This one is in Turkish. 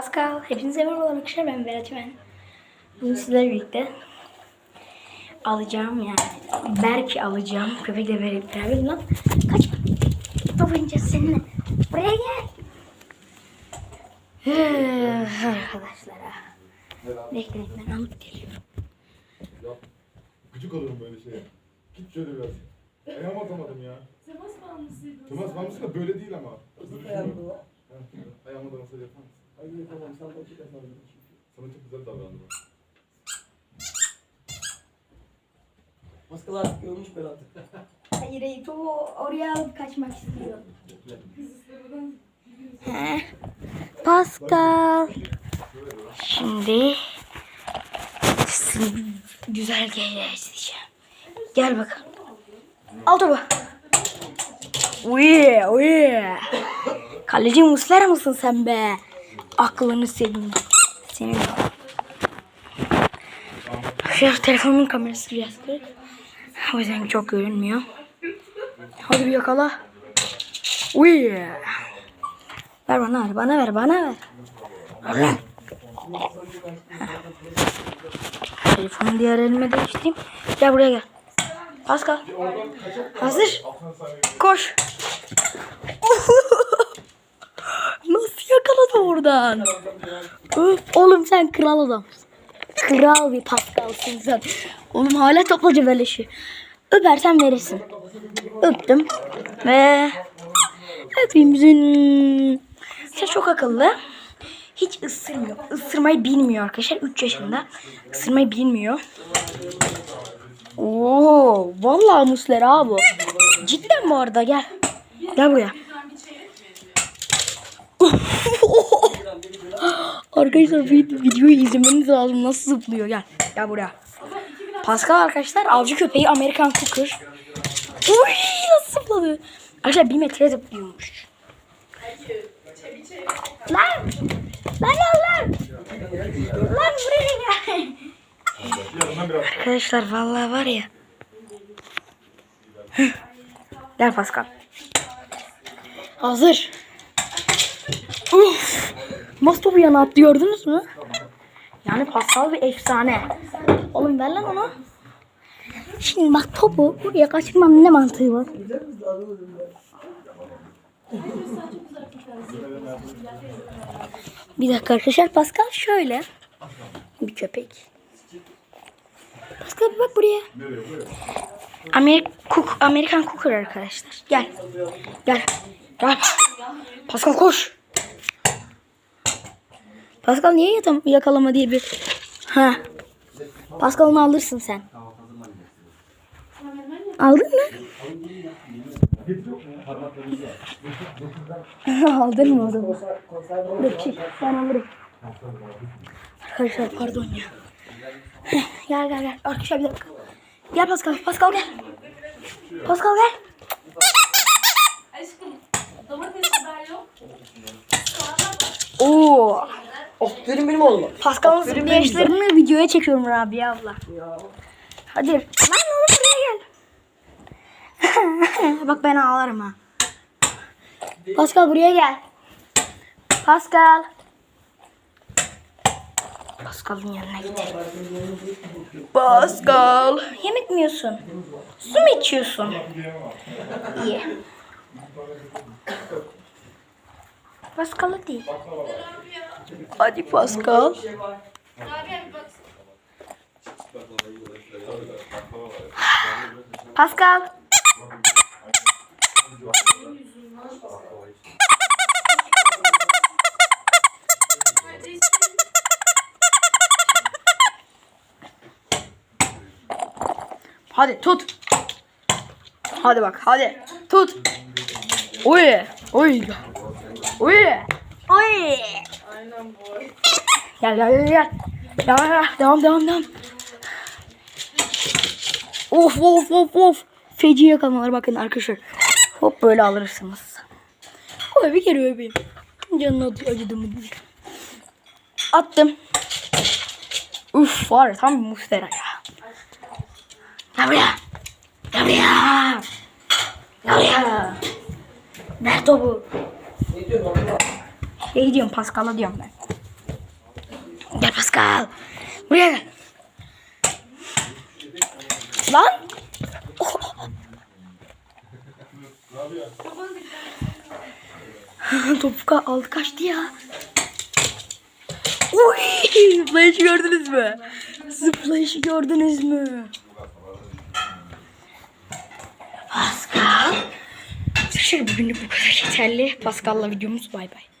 Pascal, hepinize merhaba arkadaşlar ben Berat İmen. Bugün sizlerle birlikte alacağım yani. Berk alacağım. Köpekle beraber beraber lan. Kaçma. Top oynayacağız seninle. Buraya gel. Arkadaşlar. ah. Bekleyin ben alıp geliyorum. Ya gıcık olurum böyle şeye. Git şöyle biraz. Ayağımı atamadım ya. Temas bağımlısıydı. Temas bağımlısı da böyle değil ama. Ha, Ayağıma da masaj yapar mısın? Hayır tamam sen de açık efendim. Sana çok güzel davrandım. Maskalar artık görmüş Berat. Hayır hayır topu oraya alıp kaçmak istiyor. He. Pascal. Şimdi güzel gezdireceğim. Gel bakalım. Al topu. Uy, uy. Kaleci Muslera mısın sen be? Aklını seveyim. Senin. Şu telefonumun kamerası biraz kırık. O yüzden çok görünmüyor. Hadi bir yakala. Uy. Ver bana ver, bana ver, bana ver. Ver lan. Telefonu diğer elime değiştireyim. Gel buraya gel. Pascal. Hazır. Koş. Nasıl yakaladı oradan? Oğlum sen kral adamsın. Kral bir Pascal'sın sen. Oğlum hala toplaca beleşi. Öpersen verirsin. Öptüm. Ve hepimizin işte çok akıllı. Hiç ısırmıyor. Isırmayı bilmiyor arkadaşlar. 3 yaşında. Isırmayı bilmiyor. Oo, vallahi musler ha bu. Cidden bu arada gel. Gel buraya. Arkadaşlar vid- videoyu izlemeniz lazım. Nasıl zıplıyor? Gel. Gel buraya. Pascal arkadaşlar avcı köpeği Amerikan Cooker. Uy nasıl zıpladı? Arkadaşlar bir metre zıplıyormuş. Lan! Lan lan lan! Lan buraya gel. Arkadaşlar vallahi var ya. Gel Pascal. Hazır. Uf. Nasıl topu yana attı gördünüz mü? Yani Pascal bir efsane. Oğlum ver lan onu. Şimdi bak topu buraya kaçırmam ne mantığı var? Bir dakika arkadaşlar Pascal şöyle. Bir köpek. Pascal bir bak buraya. Amerik Cook, Amerikan Cooker arkadaşlar. Gel. Gel. Gel. Pascal koş. Pascal niye yatam yakalama diye bir... Ha. Pascal onu alırsın sen. Aldın mı? Aldın mı o zaman? Dur. Ben alırım. Arkadaşlar pardon ya. Gel gel gel. Arkadaşlar bir dakika. Gel Pascal. Pascal gel. Pascal gel. Aşkım domates biber yok. Oo. Aferin benim oğlum. Pascal'ın zıplayışlarını videoya çekiyorum Rabia abla. Hadi. Lan oğlum buraya gel. Bak ben ağlarım ha. Pascal buraya gel. Pascal. Pascal'ın yanına gidelim. Pascal. Yemek mi yiyorsun? Su mu içiyorsun? İyi. Pascal hadi. Hadi Pascal. Pascal. Hadi tut. Hadi bak hadi. Tut. Oy. Oy. Oy. Oy. Gel gel gel gel. Gel gel. Devam devam devam. Of of of of. Feci yakalamalar bakın arkadaşlar. Hop böyle alırsınız. Oy bir kere öpeyim. Canına acı- acıdı mı diye. Attım. Uf var ya tam bir mustera ya. Gel buraya. Gel buraya. Gel buraya. Ver topu. Ne diyorsun? Şey diyorum Pascal'a diyorum ben. Pascal. Buraya gel. Lan. Rabia. Topu aldı kaçtı ya. Uy! Zıplayışı gördünüz mü? Zıplayışı gördünüz mü? Pascal. Arkadaşlar bugünlük bu kadar yeterli. Pascal'la videomuz bay bay.